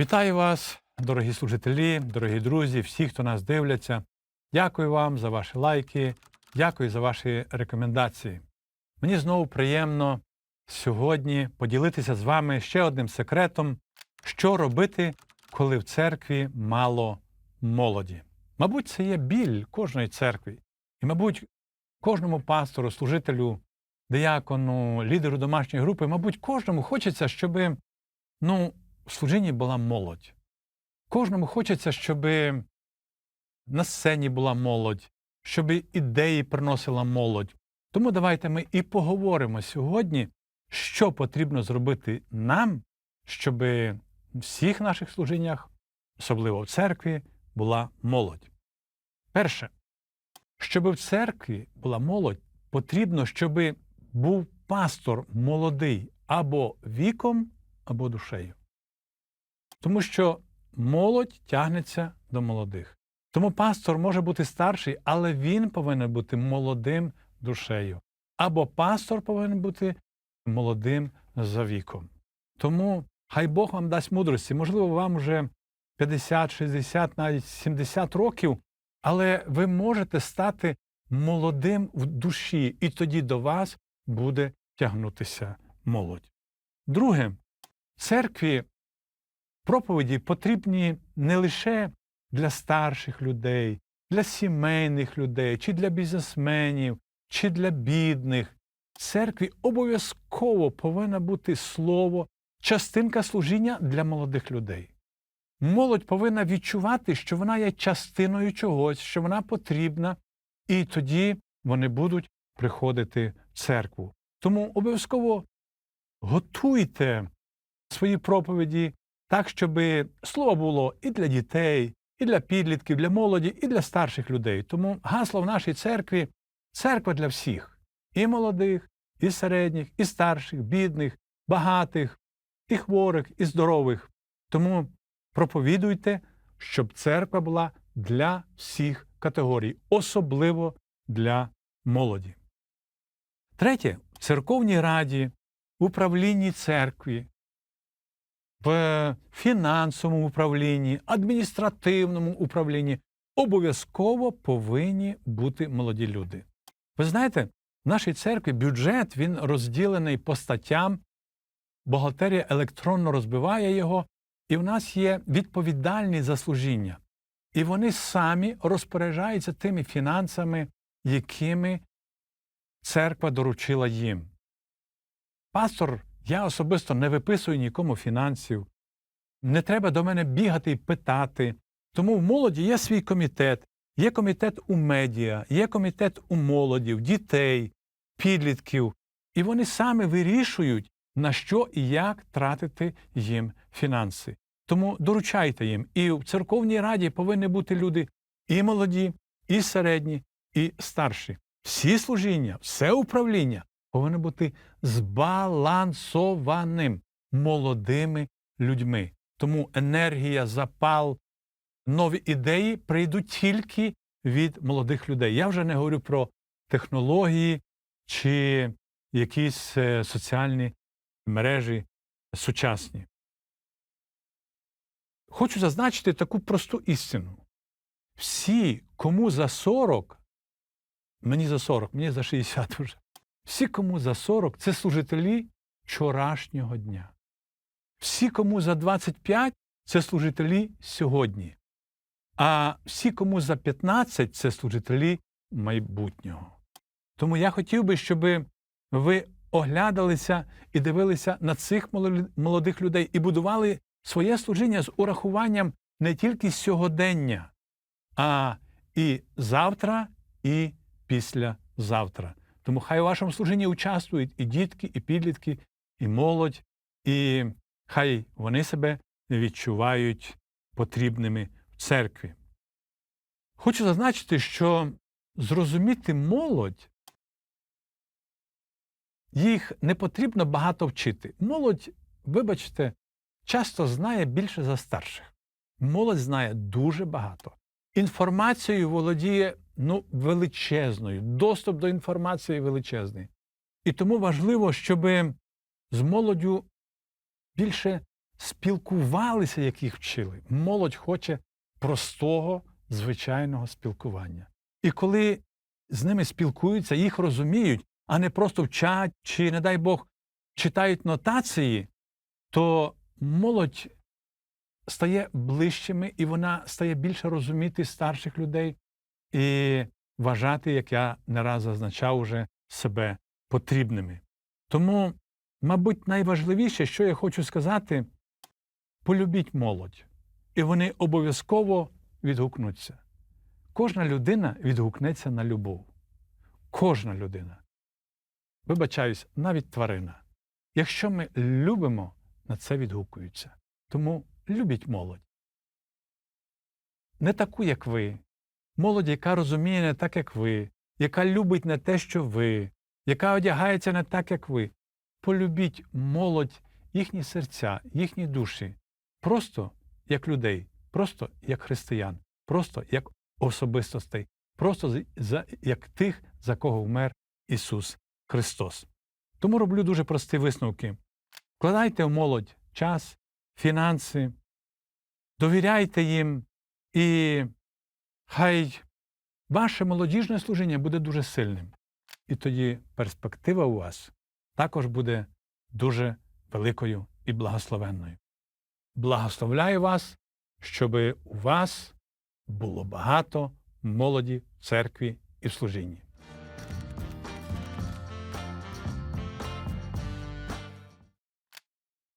Вітаю вас, дорогі служителі, дорогі друзі, всі, хто нас дивляться. Дякую вам за ваші лайки, дякую за ваші рекомендації. Мені знову приємно сьогодні поділитися з вами ще одним секретом, що робити, коли в церкві мало молоді. Мабуть, це є біль кожної церкви. І, мабуть, кожному пастору, служителю, диякону, лідеру домашньої групи, мабуть, кожному хочеться, щоб ну, в служінні була молодь. Кожному хочеться, щоб на сцені була молодь, щоб ідеї приносила молодь. Тому давайте ми і поговоримо сьогодні, що потрібно зробити нам, щоб в всіх наших служіннях, особливо в церкві, була молодь. Перше, щоб в церкві була молодь, потрібно, щоб був пастор молодий або віком, або душею. Тому що молодь тягнеться до молодих. Тому пастор може бути старший, але він повинен бути молодим душею. Або пастор повинен бути молодим за віком. Тому хай Бог вам дасть мудрості. Можливо, вам вже 50, 60, навіть 70 років, але ви можете стати молодим в душі, і тоді до вас буде тягнутися молодь. Друге, в церкві проповіді потрібні не лише для старших людей, для сімейних людей, чи для бізнесменів, чи для бідних. В церкві обов'язково повинно бути слово, частинка служіння для молодих людей. Молодь повинна відчувати, що вона є частиною чогось, що вона потрібна, і тоді вони будуть приходити в церкву. Тому обов'язково готуйте свої проповіді так, щоб слово було і для дітей, і для підлітків, для молоді, і для старших людей. Тому гасло в нашій церкві церква для всіх і молодих, і середніх, і старших, бідних, багатих, і хворих, і здорових. Тому проповідуйте, щоб церква була для всіх категорій, особливо для молоді. Третє, в церковній раді, в управлінні церкві, в фінансовому управлінні, адміністративному управлінні обов'язково повинні бути молоді люди. Ви знаєте, в нашій церкві бюджет він розділений по статтям, бухгалтерія електронно розбиває його, і в нас є відповідальні за служіння. І вони самі розпоряджаються тими фінансами, якими церква доручила їм. Пастор, я особисто не виписую нікому фінансів. Не треба до мене бігати і питати. Тому в молоді є свій комітет, є комітет у медіа, є комітет у молодів, дітей, підлітків, і вони самі вирішують, на що і як тратити їм фінанси. Тому доручайте їм. І в церковній раді повинні бути люди і молоді, і середні, і старші. Всі служіння, все управління повинно бути збалансованим молодими людьми. Тому енергія, запал, нові ідеї прийдуть тільки від молодих людей. Я вже не говорю про технології чи якісь е, соціальні мережі сучасні. Хочу зазначити таку просту істину. Всі, кому за 40, мені за 40, мені за 60 вже, всі, кому за 40, це служителі вчорашнього дня. Всі, кому за 25, це служителі сьогодні. А всі, кому за 15, це служителі майбутнього. Тому я хотів би, щоб ви оглядалися і дивилися на цих молодих людей і будували своє служіння з урахуванням не тільки сьогодення, а і завтра, і післязавтра. Тому хай у вашому служінні участвують і дітки, і підлітки, і молодь, і хай вони себе відчувають потрібними в церкві. Хочу зазначити, що зрозуміти молодь, їх не потрібно багато вчити. Молодь, вибачте, часто знає більше за старших. Молодь знає дуже багато. Інформацією володіє ну, величезною, доступ до інформації величезний. І тому важливо, щоб з молоддю більше спілкувалися, як їх вчили. Молодь хоче простого, звичайного спілкування. І коли з ними спілкуються, їх розуміють, а не просто вчать чи, не дай Бог, читають нотації, то молодь стає ближчими і вона стає більше розуміти старших людей і вважати, як я не раз зазначав уже себе потрібними. Тому, мабуть, найважливіше, що я хочу сказати, полюбіть молодь, і вони обов'язково відгукнуться. Кожна людина відгукнеться на любов. Кожна людина. Вибачаюсь, навіть тварина. Якщо ми любимо, на це відгукуються. Тому любіть молодь. Не таку, як ви. Молодь, яка розуміє не так, як ви, яка любить не те, що ви, яка одягається не так, як ви. Полюбіть молодь, їхні серця, їхні душі, просто як людей, просто як християн, просто як особистостей, просто за, як тих, за кого вмер Ісус Христос. Тому роблю дуже прості висновки. Вкладайте в молодь час, фінанси, довіряйте їм, і хай ваше молодіжне служіння буде дуже сильним. І тоді перспектива у вас також буде дуже великою і благословенною. Благословляю вас, щоб у вас було багато молоді в церкві і в служінні.